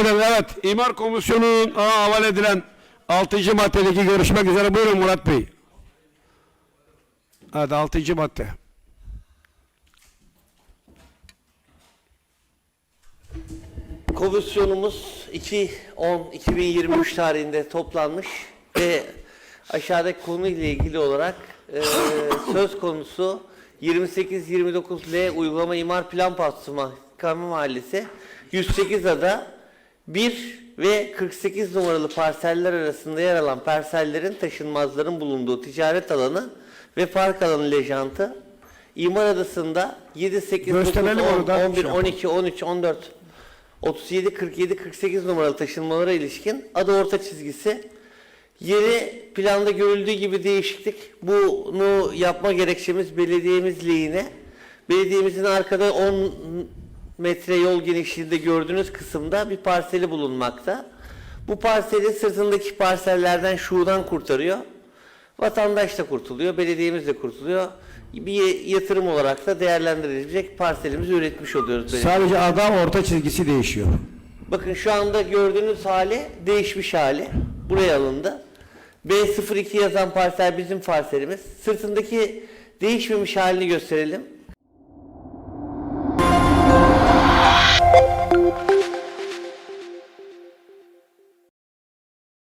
Ederim. Evet, İmar Komisyonu'nun havale edilen 6. maddedeki görüşmek üzere. Buyurun Murat Bey. Evet, 6. madde. Komisyonumuz 2-10-2023 tarihinde toplanmış ve aşağıdaki konuyla ilgili olarak e, söz konusu 28-29L uygulama imar plan patsuma Kami Mahallesi 108 ada 1 ve 48 numaralı parseller arasında yer alan parsellerin taşınmazların bulunduğu ticaret alanı ve park alanı lejantı İmar Adası'nda 7, 8, 9, Gösterelim 10, onu da. 11, 12, 13, 14, 37, 47, 48 numaralı taşınmalara ilişkin adı orta çizgisi. Yeri planda görüldüğü gibi değişiklik. Bunu yapma gerekçemiz belediyemiz lehine. Belediyemizin arkada 10 metre yol genişliğinde gördüğünüz kısımda bir parseli bulunmakta. Bu parseli sırtındaki parsellerden şuradan kurtarıyor. Vatandaş da kurtuluyor, belediyemiz de kurtuluyor. Bir yatırım olarak da değerlendirilecek parselimizi üretmiş oluyoruz. Sadece ada orta çizgisi değişiyor. Bakın şu anda gördüğünüz hali değişmiş hali. Buraya alındı. B02 yazan parsel bizim parselimiz. Sırtındaki değişmemiş halini gösterelim.